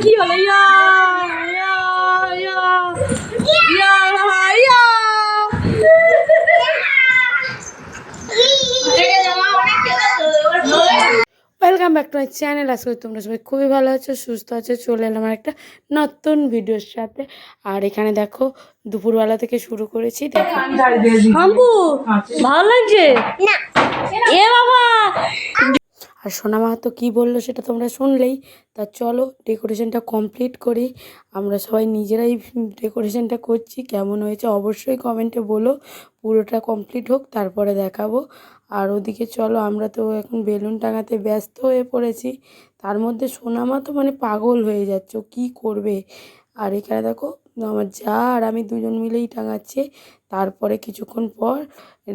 কি হলো yeah yeah yeah yeah yeah welcome back to my channel আজকে তোমরা সবাই খুবই ভালো আছো সুস্থ আছো চলে এলাম আমার একটা নতুন ভিডিওর সাথে। আর এখানে দেখো দুপুরবেলা থেকে শুরু করেছি দেখো। ভালো লাগছে? এ বাবা! আর সোনা মা তো কী বলল সেটা তোমরা শুনলেই, তা চলো ডেকোরেশনটা কমপ্লিট করি। আমরা সবাই নিজেরাই ডেকোরেশনটা করছি, কেমন হয়েছে অবশ্যই কমেন্টে বলো। পুরোটা কমপ্লিট হোক, তারপরে দেখাবো। আর ওদিকে চলো, আমরা তো এখন বেলুন টাঙাতে ব্যস্ত হয়ে পড়েছি। তার মধ্যে সোনামা তো মানে পাগল হয়ে যাচ্ছে, ও কী করবে? আর এখানে দেখো, আমার যা আর আমি দুজন মিলেই টাঙাচ্ছি। তারপরে কিছুক্ষণ পর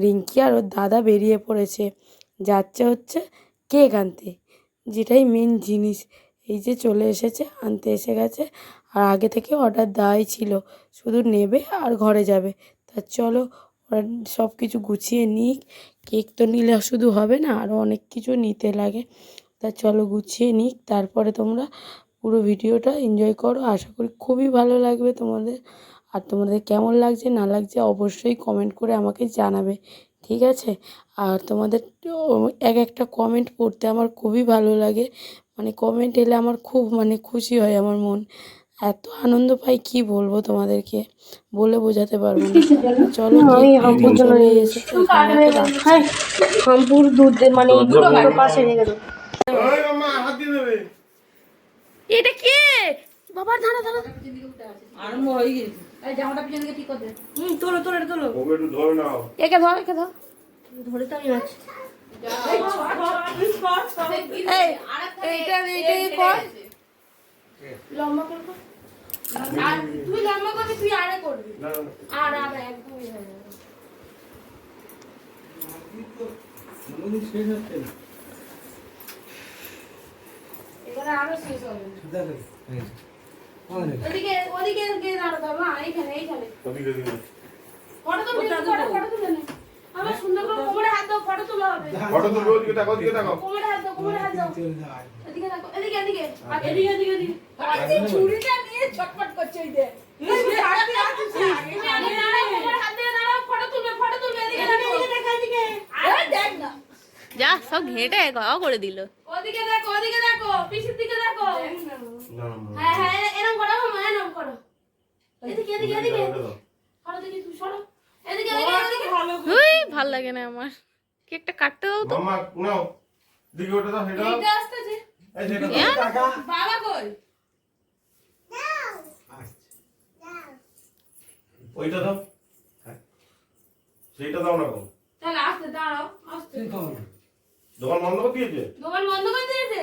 রিঙ্কি আর ওর দাদা বেরিয়ে পড়েছে। যাচ্ছে হচ্ছে কেক আনতে যেটাই মেন জিনিস। এই যে চলে এসেছে, আনতে এসে গেছে। আর আগে থেকে অর্ডার দেওয়াই ছিল। শুধু নেবে আর ঘরে যাবে। তা চলো সব কিছু গুছিয়ে নিক। কেক তো নিলে শুধু হবে না আরও অনেক কিছু নিতে লাগে। তা চলো গুছিয়ে নিক। তারপরে তোমরা পুরো ভিডিওটা এনজয় করো। আশা করি খুবই ভালো লাগবে তোমাদের। আর তোমাদের কেমন লাগছে, না লাগছে অবশ্যই কমেন্ট করে আমাকে জানাবে। ঠিক আছে? আর তোমাদের এক একটা কমেন্ট পড়তে আমার খুবই ভালো লাগে। মানে কমেন্ট এলে আমার খুব মানে খুশি হয় আমার মন। এত আনন্দ পাই কি বলব তোমাদেরকে? বলে বোঝাতে পারব না। চলো কেক কেটে চলে এসেছে। এখানে একটা বাচ্চা। হামপুর দুধ মানে পাশে রেখে দেবো। এটা কে? বাবার দাঁড়া দাঁড়া হুম তোলো তোলো এটা তোলো। ওকে একটু ধরে নাও। একে ধর একে ধর। ধরে তো আমি আছি। কর। লম্বা করে তুই লম্বা করবি তুই আরে করবি। না না, আর আর একদমই হয়ে যাবে। এবারে আরও শেষ হবে। ওদিকে ওদিকে গিয়ে দাঁড়াতে হবে এইখানে এইখানে। ওদিকে দিকে। ফটো তুলে ফটো ফটো তুলে নে। আমার সুন্দর করে কোমরে হাত দাও ফটো তোলা হবে। ফটো তুলবে ওদিকে তাকাও ওদিকে তাকাও। কোমরে হাত দাও কোমরে হাত দাও। এদিকে দেখো এদিকে এদিকে। এদিকে এদিকে। এদিকে আরে ছুরিটা নিয়ে ছটফট করছে এই যে আগে দাঁড়াও, কোমরে হাত দিয়ে দাঁড়াও, photo তুলবে, photo তুলবে, এদিকে দেখো। আরে দেখ না। যা সব ঘেঁটে গাওয়া করে দিল। ওদিকে দেখো, ওদিকে দেখো, পিছের দিকে দেখো। না না। হ্যাঁ, হ্যাঁ, এ- এরম করো, মামা, এরম করো। এদিকে, এদিকে, এদিকে। সরো দেখি, তুমি সরো। এদিকে, এদিকে, এদিকে। ভালো লাগে না আমার। কেকটা কাটতে দাও তো। মাম্মা নাও। দিকে ওটা দাও সেটা দাও। এইটা আসতেছে। এই সেটা দাও। বাবা কই? ওইটা দাও। সেইটা দাও না গো তাহলে আসতে দাঁড়াও, আসতে। দোকান বন্ধ করে দিয়েছে? দোকান বন্ধ করে দিয়েছে?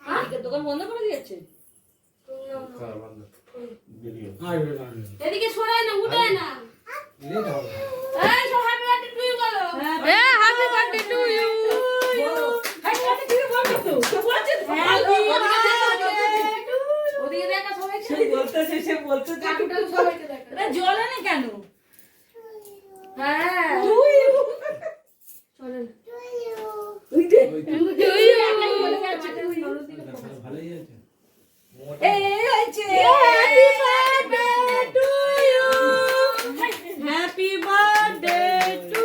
হ্যাঁ। বন্ধ বেরিয়ে এদিকে সরায় না, উঠায় না। এই, সব happy birthday to you বলো। এ হ্যাপি বার্থডে টু ইউ ওদিকে দেখা সবাই কাকুটা সবাইকে দেখা জল আনে কেন হ্যাঁ চলেন happy birthday to you happy birthday to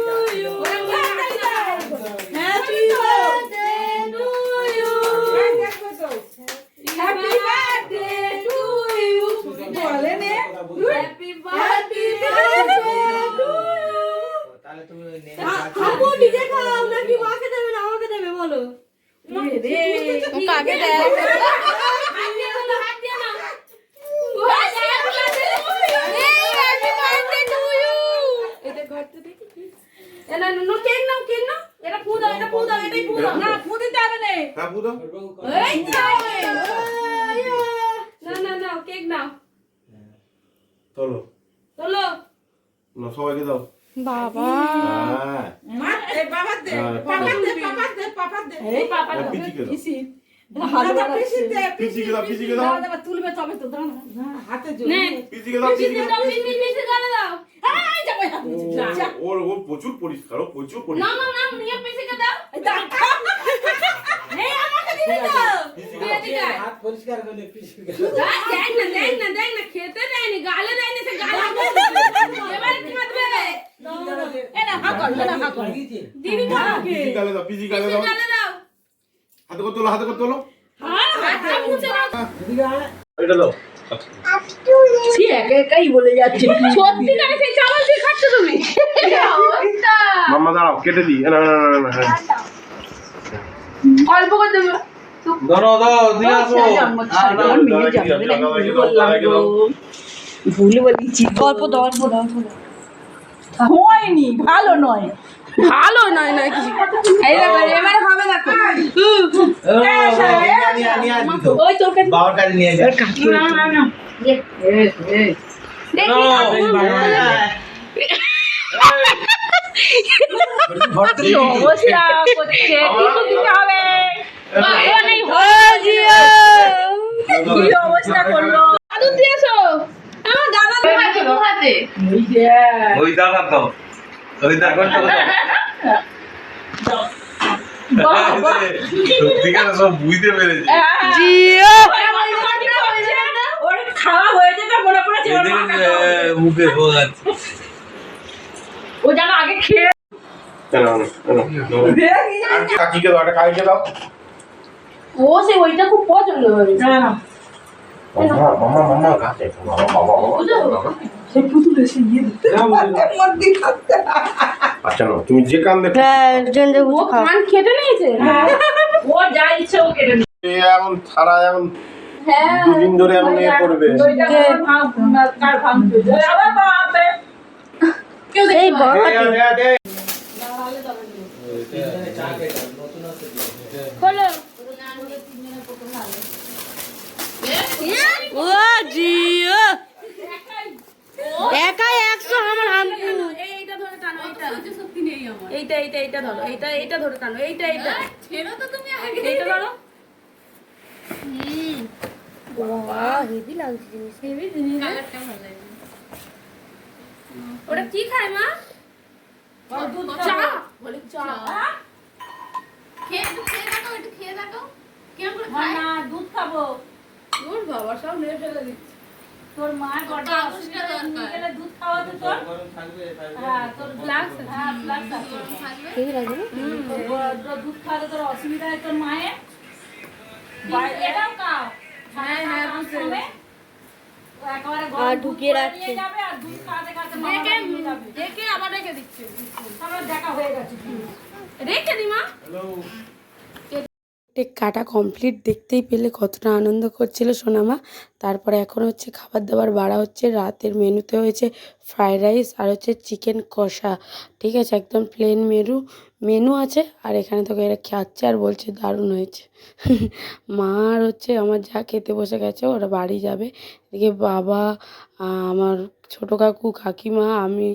you happy birthday to you বলে নে হ্যাপি বার্থডে টু ইউ আপু নিজে খাও নাকি মাকে দেবে না আমাকে দেবে বলো রে ও কাকে দেয় হাত দিয়ে দাও, হাত দিয়ে দাও। ওই, happy birthday to you। এটা ঘরটা দেখি এ না নো কেক নাও কেক নাও এটা ফু দাও এটা ফু দাও এটাই ফু দাও না ফুটে যাবে না হ্যাঁ বুঝো এই যাবে না না না কেক নাও চলো চলো না সবাইকে দাও বাবা তুলবে তবে তো হাতে ওর ও প্রচুর পরিষ্কার ও প্রচুর পরিষ্কার। না না নিয়ে পিসিকে দাও। এই আমাকে দিবি তো। দেখ না দেখ না দেখ না খেতে দেয়নি গালে এবার কি মাতবে এটা হা কর এটা হা কর দিবি গালে দাও পিজি গালে দাও। হাতে হাতে হ্যাঁ মুছে দাও এটা দাও। সে একা একাই বলে যাচ্ছে। সত্যি করে সেই চাवल দিয়ে খাচ্ছ তুমি? মাম্মা দাঁড়াও কেটে দিই। না না না না না অল্প করে দেবে। দাও অল্প দাও। হয়নি ভালো নয়। ভালো নয় নয় কিছু এই দেখো এবারে হবে দেখো। ওই তোর কাছে বাবার কাছে নিয়ে যা না না না অবস্থা করছে টিস্যু দিতে হবে কি অবস্থা করল দাদু দিয়েছ আমার দাদা হাতে ওই ওই সব বুঝতে পেরেছি খাওয়া হয়ে মনে পড়েছে মুখে হয়ে ও যেন আগে খেয়ে না না না আর কাকিকে দাও একটা কাকিকে দাও। ও সে ওইটা খুব পছন্দ করে আচ্ছা না তুমি যে কান দেখো। ও কান খেটে নিয়েছে? ও যা ইচ্ছে ও কেটে নিয়েছে। এখন ছাড়া এখন হ্যাঁ। দুদিন ধরে এখন এ করবে। এই ও জিও একাই একশো আমার হাম্পু এইটা ধরে টানো এইটা শক্তি নেই আমার এইটা এইটা এইটা ধরো এইটা এইটা ধরে টানো এইটা এইটা। ছেড়ো তো তুমি আগে। এইটা ধরো। হেভি লাগছে জিনিস। হেভি জিনিস। কালারটা ভালো লাগে ওটা কি খায় মা? দুধ চা? বলে চা। খেয়ে খেয়ে দেখো একটু খেয়ে দেখো। কেমন করে খায়? না দুধ খাব। তোর বাবা সব মেরে ফেলে দিচ্ছে। তোর মা বড় অসুবিধা নিয়ে গেলে দুধ খাওয়াতে তোর। হ্যাঁ তোর ফ্লাক্স হ্যাঁ ফ্লাক্স আছে। হেভি লাগছে না তোর দুধ খাওয়াতে তোর অসুবিধা হয় তোর মায়ের। এটাও খাও হ্যাঁ হ্যাঁ বুঝতে আর ঢুকিয়ে রাখছে। দেখে আবার রেখে দিচ্ছে। আমার দেখা হয়ে গেছে। রেখে দি মা। কেক কাটা কমপ্লিট দেখতেই পেলে কতটা আনন্দ করছিল সোনামা। তারপরে এখন হচ্ছে খাবার দাবার বাড়া হচ্ছে, রাতের মেনুতে হয়েছে ফ্রায়েড রাইস আর হচ্ছে চিকেন কষা। ঠিক আছে, একদম প্লেন মেনু মেনু আছে, আর এখানে তোকে এরা খাচ্ছে আর বলছে দারুণ হয়েছে। মা আর হচ্ছে আমার যা খেতে বসে গেছে, ওরা বাড়ি যাবে। এদিকে বাবা আমার ছোটো কাকু, কাকিমা, আমি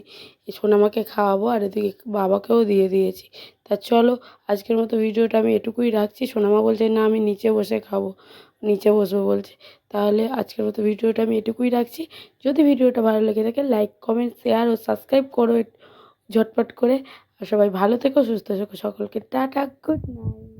সোনামাকে খাওয়াবো, আর এদিকে বাবাকেও দিয়ে দিয়েছি। তা চলো, আজকের মতো ভিডিওটা আমি এটুকুই রাখছি। সোনামা বলছে, না, আমি নিচে বসে খাব। নিচে বসবো বলছে। তাহলে আজকের মতো ভিডিওটা আমি এটুকুই রাখছি। যদি ভিডিওটা ভালো লেগে থাকে লাইক কমেন্ট শেয়ার ও সাবস্ক্রাইব করো ঝটপট করে। আর সবাই ভালো থেকো সুস্থ থেকো সকলকে। Ta-ta good night.